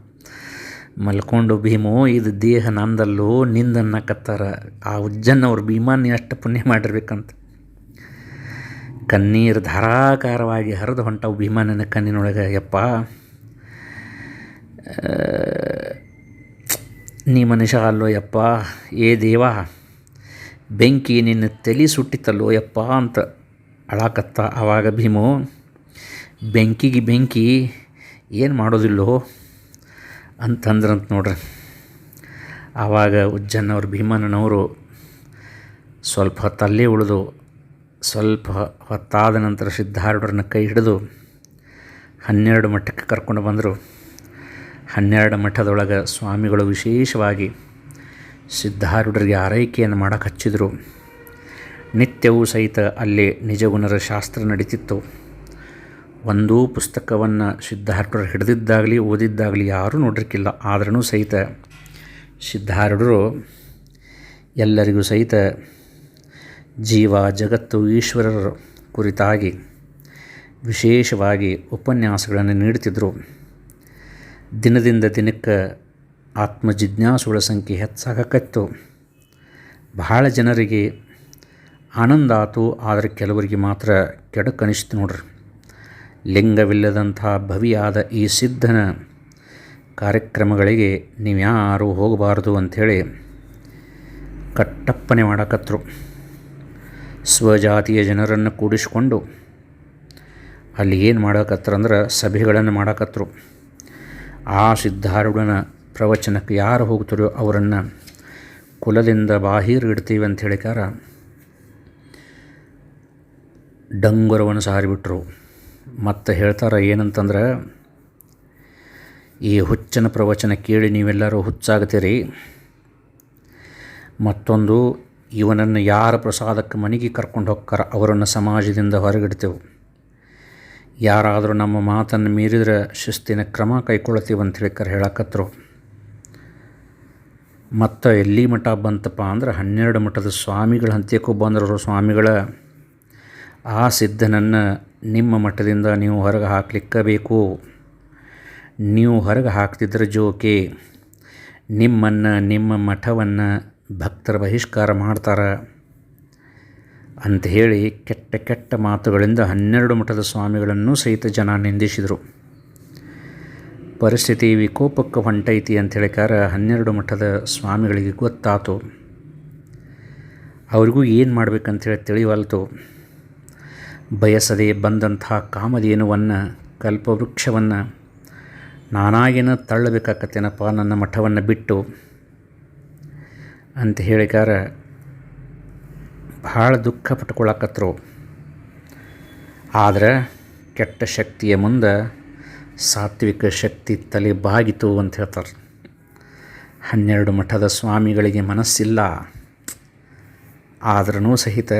ಮಲ್ಕೊಂಡು, ಭೀಮೋ, ಇದು ದೇಹ ನಂದಲ್ಲೋ ನಿಂದನ್ನಕತ್ತಾರ ಆ ಉಜ್ಜನ್ನವ್ರು ಭೀಮಾನ ಎಷ್ಟು ಪುಣ್ಯ ಮಾಡಿರ್ಬೇಕಂತ. ಕಣ್ಣೀರು ಧಾರಾಕಾರವಾಗಿ ಹರಿದು ಹೊಂಟವು ಭೀಮನನ ಕಣ್ಣಿನೊಳಗೆ. ಯಪ್ಪ ನೀ ಮನುಷ್ಯ ಅಲ್ಲೋ ಯಪ್ಪ, ಏ ದೇವ. ಬೆಂಕಿ ನಿನ್ನ ತಲೆ ಸುಟ್ಟಿತಲ್ಲೋ ಯಪ್ಪ ಅಂತ ಅಳಾಕತ್ತ ಆವಾಗ ಭೀಮು, ಬೆಂಕಿಗೆ ಬೆಂಕಿ ಏನು ಮಾಡೋದಿಲ್ಲೋ ಅಂತಂದ್ರಂತ ನೋಡ್ರಿ. ಆವಾಗ ಉಜ್ಜನ್ನವ್ರು ಭೀಮನವರು ಸ್ವಲ್ಪ ಹೊತ್ತಲ್ಲೇ ಉಳಿದು, ಸ್ವಲ್ಪ ಹೊತ್ತಾದ ನಂತರ ಸಿದ್ಧಾರೂಢರನ್ನ ಕೈ ಹಿಡಿದು ಹನ್ನೆರಡು ಮಠಕ್ಕೆ ಕರ್ಕೊಂಡು ಬಂದರು. ಹನ್ನೆರಡು ಮಠದೊಳಗೆ ಸ್ವಾಮಿಗಳು ವಿಶೇಷವಾಗಿ ಸಿದ್ಧಾರೂಢರಿಗೆ ಆರೈಕೆಯನ್ನು ಮಾಡಕ್ಕೆ ಹಚ್ಚಿದರು. ನಿತ್ಯವೂ ಸಹಿತ ಅಲ್ಲಿ ನಿಜಗುಣರ ಶಾಸ್ತ್ರ ನಡೀತಿತ್ತು. ಒಂದೂ ಪುಸ್ತಕವನ್ನು ಸಿದ್ಧಾರೂಢರು ಹಿಡಿದಿದ್ದಾಗಲಿ, ಓದಿದ್ದಾಗಲಿ ಯಾರೂ ನೋಡಿರ್ಕಿಲ್ಲ ಆದ್ರೂ ಸಹಿತ ಸಿದ್ಧಾರೂಢರು ಎಲ್ಲರಿಗೂ ಸಹಿತ ಜೀವ, ಜಗತ್ತು, ಈಶ್ವರರ ಕುರಿತಾಗಿ ವಿಶೇಷವಾಗಿ ಉಪನ್ಯಾಸಗಳನ್ನು ನೀಡುತ್ತಿದ್ದರು ದಿನದಿಂದ ದಿನಕ್ಕೆ ಆತ್ಮ ಜಿಜ್ಞಾಸುಗಳ ಸಂಖ್ಯೆ ಹೆಚ್ಚಾಗಕತ್ತು. ಬಹಳ ಜನರಿಗೆ ಆನಂದ ಆತು, ಆದರೆ ಕೆಲವರಿಗೆ ಮಾತ್ರ ಕೆಡಕನಿಸ್ತು ನೋಡ್ರಿ. ಲಿಂಗವಿಲ್ಲದಂಥ ಭವಿಯಾದ ಈ ಸಿದ್ಧನ ಕಾರ್ಯಕ್ರಮಗಳಿಗೆ ನೀವ್ಯಾರೂ ಹೋಗಬಾರ್ದು ಅಂಥೇಳಿ ಕಟ್ಟಪ್ಪನೆ ಮಾಡಕತ್ತರು ಸ್ವಜಾತಿಯ ಜನರನ್ನು ಕೂಡಿಸಿಕೊಂಡು ಅಲ್ಲಿ ಏನು ಮಾಡಕತ್ತರಂದ್ರೆ ಸಭೆಗಳನ್ನು ಮಾಡಕತ್ತರು ಆ ಸಿದ್ಧಾರೂಢನ ಪ್ರವಚನಕ್ಕೆ ಯಾರು ಹೋಗ್ತಾರೋ ಅವರನ್ನು ಕುಲದಿಂದ ಬಾಹಿರ್ ಇಡ್ತೀವಿ ಅಂತ ಹೇಳಿಕಾರ ಡಂಗುರವನ್ನು ಸಾರಿಬಿಟ್ರು. ಮತ್ತು ಹೇಳ್ತಾರೆ ಏನಂತಂದ್ರೆ, ಈ ಹುಚ್ಚನ ಪ್ರವಚನ ಕೇಳಿ ನೀವೆಲ್ಲರೂ ಹುಚ್ಚಾಗ್ತೀರಿ ಮತ್ತೊಂದು, ಇವನನ್ನು ಯಾರ ಪ್ರಸಾದಕ್ಕೆ ಮನೆಗೆ ಕರ್ಕೊಂಡು ಹೋಗ್ತಾರ ಅವರನ್ನು ಸಮಾಜದಿಂದ ಹೊರಗಿಡ್ತೇವೆ. ಯಾರಾದರೂ ನಮ್ಮ ಮಾತನ್ನು ಮೀರಿದರೆ ಶಿಸ್ತಿನ ಕ್ರಮ ಕೈಗೊಳ್ತೀವಿ ಅಂತ ಹೇಳಿಕರ್ ಹೇಳಕತ್ತರು ಮತ್ತು ಎಲ್ಲಿ ಮಠ ಬಂತಪ್ಪ ಅಂದ್ರೆ ಹನ್ನೆರಡು ಮಠದ ಸ್ವಾಮಿಗಳ ಹಂತ್ಯಕ್ಕೂ ಬಂದರು ಸ್ವಾಮಿಗಳ. ಆ ಸಿದ್ಧನನ್ನು ನಿಮ್ಮ ಮಠದಿಂದ ನೀವು ಹೊರಗೆ ಹಾಕ್ಲಿಕ್ಕೆ ಬೇಕು ನೀವು ಹೊರಗೆ ಹಾಕ್ತಿದ್ರೆ ಜೋಕೆ. ನಿಮ್ಮನ್ನು, ನಿಮ್ಮ ಮಠವನ್ನು ಭಕ್ತರ ಬಹಿಷ್ಕಾರ ಮಾಡ್ತಾರೆ. ಅಂತ ಹೇಳಿ ಕೆಟ್ಟ ಕೆಟ್ಟ ಮಾತುಗಳಿಂದ ಹನ್ನೆರಡು ಮಠದ ಸ್ವಾಮಿಗಳನ್ನು ಸಹಿತ ಜನ ನಿಂದಿಸಿದರು. ಪರಿಸ್ಥಿತಿ ವಿಕೋಪಕ್ಕೆ ಹೊಂಟೈತಿ ಅಂತ ಹೇಳಿಕಾರ ಹನ್ನೆರಡು ಮಠದ ಸ್ವಾಮಿಗಳಿಗೆ ಗೊತ್ತಾತು. ಅವ್ರಿಗೂ ಏನು ಮಾಡಬೇಕಂತೇಳಿ ತಿಳಿವಲ್ತು. ಬಯಸದೆ ಬಂದಂಥ ಕಾಮಧೇನುವನ್ನು, ಕಲ್ಪವೃಕ್ಷವನ್ನು ನಾನಾಗಿನ ತಳ್ಳಬೇಕಾಕತ್ತೇನಪ್ಪ ನನ್ನ ಮಠವನ್ನು ಬಿಟ್ಟು. ಅಂತ ಹೇಳಿಕಾರ ಭಾಳ ದುಃಖ ಪಟ್ಕೊಳಕತ್ರು. ಆದರೆ ಕೆಟ್ಟ ಶಕ್ತಿಯ ಮುಂದೆ ಸಾತ್ವಿಕ ಶಕ್ತಿ ತಲೆ ಬಾಗಿತು ಅಂತ ಹೇಳ್ತಾರೆ. ಹನ್ನೆರಡು ಮಠದ ಸ್ವಾಮಿಗಳಿಗೆ ಮನಸ್ಸಿಲ್ಲ. ಆದ್ರೂ ಸಹಿತ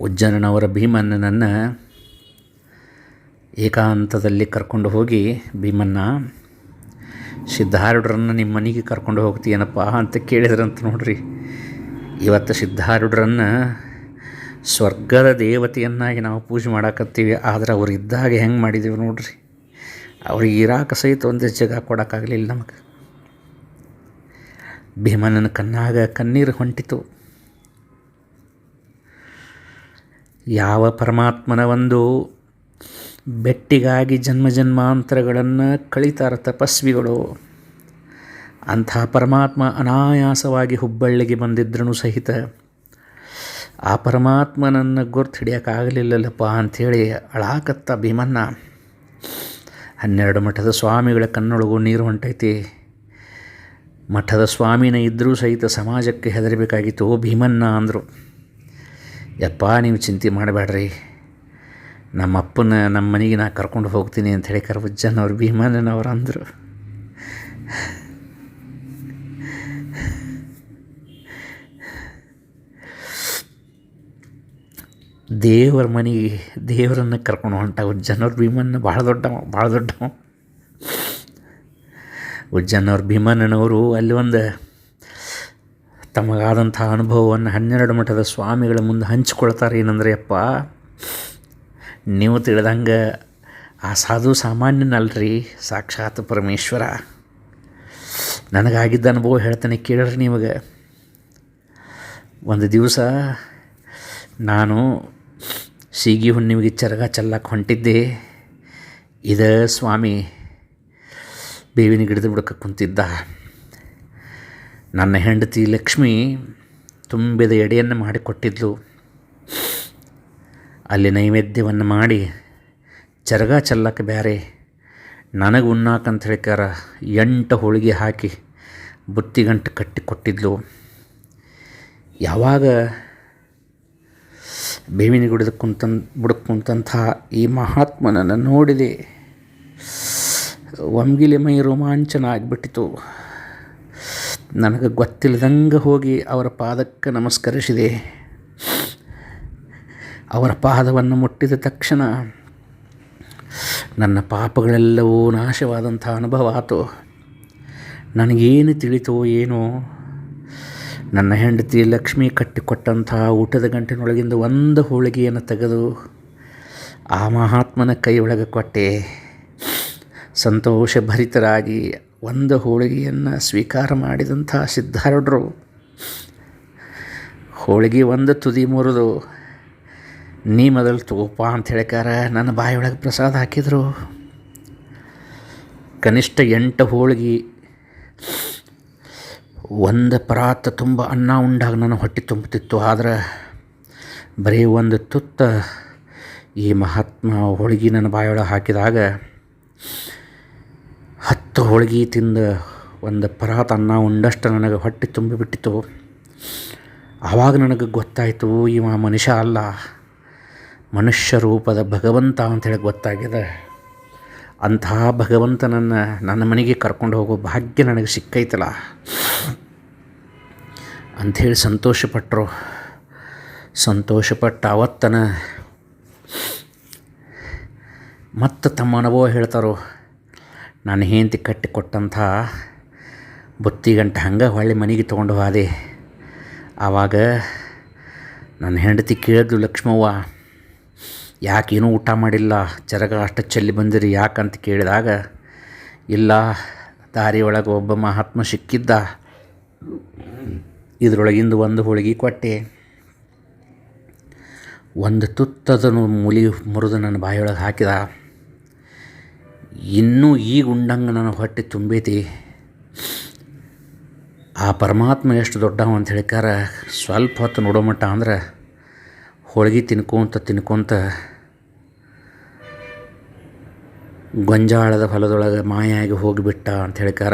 ಉಜ್ಜನನವರ ಭೀಮನನ್ನು ಏಕಾಂತದಲ್ಲಿ ಕರ್ಕೊಂಡು ಹೋಗಿ ಭೀಮನ್ನ ಸಿದ್ಧಾರೂಢರನ್ನು ನಿಮ್ಮ ಮನೆಗೆ ಕರ್ಕೊಂಡು ಹೋಗ್ತೀಯನಪ್ಪ ಅಂತ ಕೇಳಿದ್ರಂತ ನೋಡ್ರಿ. ಇವತ್ತು ಸಿದ್ಧಾರೂಢರನ್ನು ಸ್ವರ್ಗದ ದೇವತೆಯನ್ನಾಗಿ ನಾವು ಪೂಜೆ ಮಾಡಾಕತ್ತೀವಿ, ಆದ್ರೆ ಅವ್ರು ಇದ್ದಾಗ ಹೆಂಗೆ ಮಾಡಿದ್ದೀವಿ ನೋಡ್ರಿ. ಅವ್ರಿಗೆ ಇರಾಕ ಸಹಿತ ಒಂದೇ ಜಗ ಕೊಡೋಕ್ಕಾಗಲಿಲ್ಲ ನಮಗೆ. ಭೀಮನನ ಕಣ್ಣಾಗ ಕಣ್ಣೀರು ಹೊಂಟಿತು. ಯಾವ ಪರಮಾತ್ಮನ ಒಂದು ಬೆಟ್ಟಿಗಾಗಿ ಜನ್ಮ ಜನ್ಮಾಂತರಗಳನ್ನು ಕಳೀತಾರ ತಪಸ್ವಿಗಳು. ಅಂಥ ಪರಮಾತ್ಮ ಅನಾಯಾಸವಾಗಿ ಹುಬ್ಬಳ್ಳಿಗೆ ಬಂದಿದ್ರೂ ಸಹಿತ ಆ ಪರಮಾತ್ಮನನ್ನು ಗುರ್ತು ಹಿಡಿಯೋಕ್ಕಾಗಲಿಲ್ಲಲ್ಲಪ್ಪ ಅಂಥೇಳಿ ಅಳಾಕತ್ತ ಭೀಮನ್ನ. ಹನ್ನೆರಡು ಮಠದ ಸ್ವಾಮಿಗಳ ಕಣ್ಣೊಳಗೂ ನೀರು ಹೊಂಟೈತಿ. ಮಠದ ಸ್ವಾಮಿನ ಇದ್ದರೂ ಸಹಿತ ಸಮಾಜಕ್ಕೆ ಹೆದರಬೇಕಾಗಿತ್ತು ಓ ಭೀಮನ್ನ ಅಂದರು. ಯಪ್ಪ, ನೀವು ಚಿಂತೆ ಮಾಡಬೇಡ್ರಿ. ನಮ್ಮ ಅಪ್ಪನ ನಮ್ಮ ಮನೆಗೆ ನಾ ಕರ್ಕೊಂಡು ಹೋಗ್ತೀನಿ ಅಂತ ಹೇಳಿ ಕರ್ಬುಜ್ಜನವ್ರು ಭೀಮಣ್ಣನವ್ರು ಅಂದರು. ದೇವರ ಮನೆಗೆ ದೇವರನ್ನು ಕರ್ಕೊಂಡು ಹೊಂಟ ಉಜ್ಜನವ್ರ ಭೀಮನ್ನ ಭಾಳ ದೊಡ್ಡವ ಭಾಳ ದೊಡ್ಡವ. ಉಜ್ಜನವ್ರ ಭೀಮಣ್ಣನವರು ಅಲ್ಲಿ ಒಂದು ತಮಗಾದಂಥ ಅನುಭವವನ್ನು ಹನ್ನೆರಡು ಮಠದ ಸ್ವಾಮಿಗಳ ಮುಂದೆ ಹಂಚಿಕೊಳ್ತಾರೆ. ಏನಂದ್ರೆ, ಅಪ್ಪ, ನೀವು ತಿಳಿದಂಗೆ ಆ ಸಾಧು ಸಾಮಾನ್ಯನಲ್ರಿ, ಸಾಕ್ಷಾತ್ ಪರಮೇಶ್ವರ. ನನಗಾಗಿದ್ದ ಅನುಭವ ಹೇಳ್ತಾನೆ ಕೇಳ್ರಿ ನಿಮಗೆ ಒಂದು ದಿವಸ ನಾನು ಸೀಗಿ ಹುಣ್ಣಿಮೆಗೆ ಚರಗ ಚೆಲ್ಲಕ್ಕೆ ಹೊಂಟಿದ್ದೆ. ಇದ ಸ್ವಾಮಿ ಬೇವಿನ ಗಿಡದ ಬುಡಕ್ಕೆ ಕುಂತಿದ್ದ. ನನ್ನ ಹೆಂಡತಿ ಲಕ್ಷ್ಮಿ ತುಂಬಿದ ಎಡೆಯನ್ನು ಮಾಡಿಕೊಟ್ಟಿದ್ಲು ಅಲ್ಲಿ ನೈವೇದ್ಯವನ್ನು ಮಾಡಿ ಚರಗ ಚೆಲ್ಲಕ್ಕೆ ಬೇರೆ ನನಗೆ ಉಣ್ಣಾಕಂತ ಹೇಳಿಕಾರ ಎಂಟು ಹೋಳಿಗೆ ಹಾಕಿ ಬುತ್ತಿಗಂಟು ಕಟ್ಟಿ ಕೊಟ್ಟಿದ್ಲು ಯಾವಾಗ ಬೇವಿನ ಗಿಡದ ಕುಂತನ್ ಬುಡಕ್ಕೆ ಕುಂತಂಥ ಈ ಮಹಾತ್ಮನನ್ನು ನೋಡಿದೆ. ಮೈ ರೋಮಾಂಚನ ಆಗಿಬಿಟ್ಟಿತು. ನನಗೆ ಗೊತ್ತಿಲ್ಲದಂಗೆ ಹೋಗಿ ಅವರ ಪಾದಕ್ಕೆ ನಮಸ್ಕರಿಸಿದೆ. ಅವರ ಪಾದವನ್ನು ಮುಟ್ಟಿದ ತಕ್ಷಣ ನನ್ನ ಪಾಪಗಳೆಲ್ಲವೂ ನಾಶವಾದಂಥ ಅನುಭವ ಆತು. ನನಗೇನು ತಿಳಿತೋ ಏನೋ ನನ್ನ ಹೆಂಡತಿ ಲಕ್ಷ್ಮಿ ಕಟ್ಟಿಕೊಟ್ಟಂತಹ ಊಟದ ಗಂಟಿನೊಳಗಿಂದ ಒಂದು ಹೋಳಿಗೆಯನ್ನು ತೆಗೆದು ಆ ಮಹಾತ್ಮನ ಕೈ ಒಳಗೆ ಕೊಟ್ಟೆ. ಸಂತೋಷ ಭರಿತರಾಗಿ ಒಂದು ಹೋಳಿಗೆಯನ್ನು ಸ್ವೀಕಾರ ಮಾಡಿದಂಥ ಸಿದ್ಧಾರೂಢರು. ಹೋಳಿಗೆ ಒಂದು ತುದಿ ಮುರಿದು, ನೀ ಮೊದಲು ತಗೋಪ ಅಂತ ಹೇಳಿಕಾರ ನನ್ನ ಬಾಯಿಯೊಳಗೆ ಪ್ರಸಾದ ಹಾಕಿದರು. ಕನಿಷ್ಠ ಎಂಟು ಹೋಳಿಗೆ ಒಂದು ಪರಾತ ತುಂಬ ಅನ್ನ ಉಂಡಾಗ ನನ್ನ ಹೊಟ್ಟೆ ತುಂಬುತ್ತಿತ್ತು ಆದರೆ ಬರೀ ಒಂದು ತುತ್ತ ಈ ಮಹಾತ್ಮ ಹೋಳಿಗೆ ನನ್ನ ಬಾಯೊಳಗೆ ಹಾಕಿದಾಗ ಹತ್ತು ಹೋಳಿಗೆ ತಿಂದು ಒಂದು ಪರಾತ ಅನ್ನ ಉಂಡಷ್ಟು ನನಗೆ ಹೊಟ್ಟೆ ತುಂಬಿಬಿಟ್ಟಿತ್ತು ಆವಾಗ ನನಗೆ ಗೊತ್ತಾಯಿತು, ಇವ ಮನುಷ್ಯ ಅಲ್ಲ. ಮನುಷ್ಯ ರೂಪದ ಭಗವಂತ ಅಂಥೇಳಿ ಗೊತ್ತಾಗಿದೆ ಅಂತಹ ಭಗವಂತನನ್ನು ನನ್ನ ಮನೆಗೆ ಕರ್ಕೊಂಡು ಹೋಗೋ ಭಾಗ್ಯ ನನಗೆ ಸಿಕ್ಕೈತಲ್ಲ ಅಂಥೇಳಿ ಸಂತೋಷಪಟ್ಟರು ಸಂತೋಷಪಟ್ಟ ಅವತ್ತನ ಮತ್ತು ತಮ್ಮ ಅನುಭವ ಹೇಳ್ತಾರೋ ನಾನು ಹೆಂಡತಿ ಕಟ್ಟಿ ಕೊಟ್ಟಂಥ ಗಂಟೆ ಹಂಗೆ ಹೊಳ್ಳಿ ಮನೆಗೆ ತೊಗೊಂಡು ಹೋದೆ. ಆವಾಗ ನನ್ನ ಹೆಂಡತಿ ಕೇಳಿದ್ಲು, ಲಕ್ಷ್ಮವ್ವ ಯಾಕೇನೂ ಊಟ ಮಾಡಿಲ್ಲ? ಚರಗ ಅಷ್ಟು ಚೆಲ್ಲಿ ಬಂದಿರಿ ಯಾಕಂತ ಕೇಳಿದಾಗ, ಇಲ್ಲ ದಾರಿ ಒಳಗೆ ಒಬ್ಬ ಮಹಾತ್ಮ ಸಿಕ್ಕಿದ್ದ. ಇದ್ರೊಳಗಿಂದ ಒಂದು ಹೋಳಿಗೆ ಕೊಟ್ಟೆ. ಒಂದು ತುತ್ತದನು ಮುಲಿ ಮುರಿದು ನನ್ನ ಬಾಯೊಳಗೆ ಹಾಕಿದ. ಇನ್ನೂ ಈಗ ಉಂಡಂಗೆ ನನ್ನ ಹೊಟ್ಟೆ ತುಂಬೈತಿ. ಆ ಪರಮಾತ್ಮ ಎಷ್ಟು ದೊಡ್ಡವ ಅಂತ ಹೇಳಿಕಾರ ಸ್ವಲ್ಪ ಹೊತ್ತು ನೋಡೋ ಮಟ್ಟ ಅಂದ್ರೆ ಹೋಳಿಗೆ ತಿನ್ಕೊಂತ ತಿನ್ಕೊಂತ ಗೊಂಜಾಳದ ಹೊಲದೊಳಗೆ ಮಾಯಾಗಿ ಹೋಗಿಬಿಟ್ಟ ಅಂತ ಹೇಳಿಕಾರ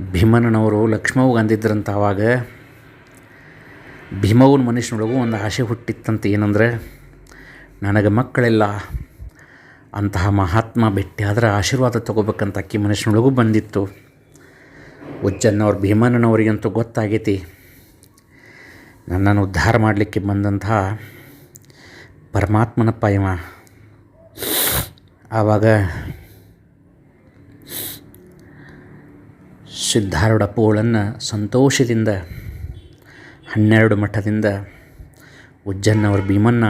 ಭೀಮಣ್ಣನವರು ಲಕ್ಷ್ಮವ್ಗೆ ಅಂದಿದ್ರಂತ ಆವಾಗ ಭೀಮವ್ವನ ಮನುಷ್ಯನೊಳಗೂ ಒಂದು ಆಸೆ ಹುಟ್ಟಿತ್ತಂತ. ಏನಂದ್ರೆ, ನನಗೆ ಮಕ್ಕಳೆಲ್ಲ, ಅಂತಹ ಮಹಾತ್ಮ ಭೇಟಿ ಆದರೆ ಆಶೀರ್ವಾದ ತೊಗೋಬೇಕಂತ ಅಕ್ಕಿ ಮನುಷ್ಯನೊಳಗೂ ಬಂದಿತ್ತು. ಉಜ್ಜನ್ನವ್ರು ಭೀಮನವರಿಗಂತೂ ಗೊತ್ತಾಗೈತಿ, ನನ್ನನ್ನು ಉದ್ಧಾರ ಮಾಡಲಿಕ್ಕೆ ಬಂದಂತಹ ಪರಮಾತ್ಮನಪ್ಪ ಇವ. ಆವಾಗ ಸಿದ್ಧಾರೂಢಪ್ಪಗಳನ್ನು ಸಂತೋಷದಿಂದ, ಹನ್ನೆರಡು ಮಠದಿಂದ ಉಜ್ಜನ್ನವ್ರ ಭೀಮನ್ನ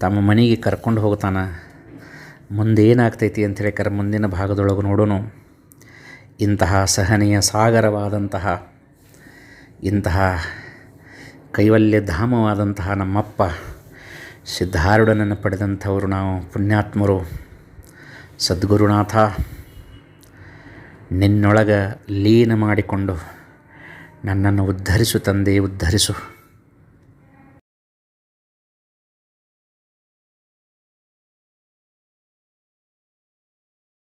ತಮ್ಮ ಮನೆಗೆ ಕರ್ಕೊಂಡು ಹೋಗ್ತಾನೆ. ಮುಂದೇನಾಗ್ತೈತಿ ಅಂತ ಹೇಳಿಕರ ಮುಂದಿನ ಭಾಗದೊಳಗೆ ನೋಡೋಣ ಇಂತಹ ಸಹನೀಯ ಸಾಗರವಾದಂತಹ, ಇಂತಹ ಕೈವಲ್ಯ ಧಾಮವಾದಂತಹ ನಮ್ಮಪ್ಪ ಸಿದ್ಧಾರೂಢನನ್ನು ಪಡೆದಂಥವರು ನಾವು ಪುಣ್ಯಾತ್ಮರು. ಸದ್ಗುರುನಾಥ ನಿನ್ನೊಳಗೆ ಲೀನ ಮಾಡಿಕೊಂಡು ನನ್ನನ್ನು ಉದ್ಧರಿಸು ತಂದೆ ಉದ್ಧರಿಸು.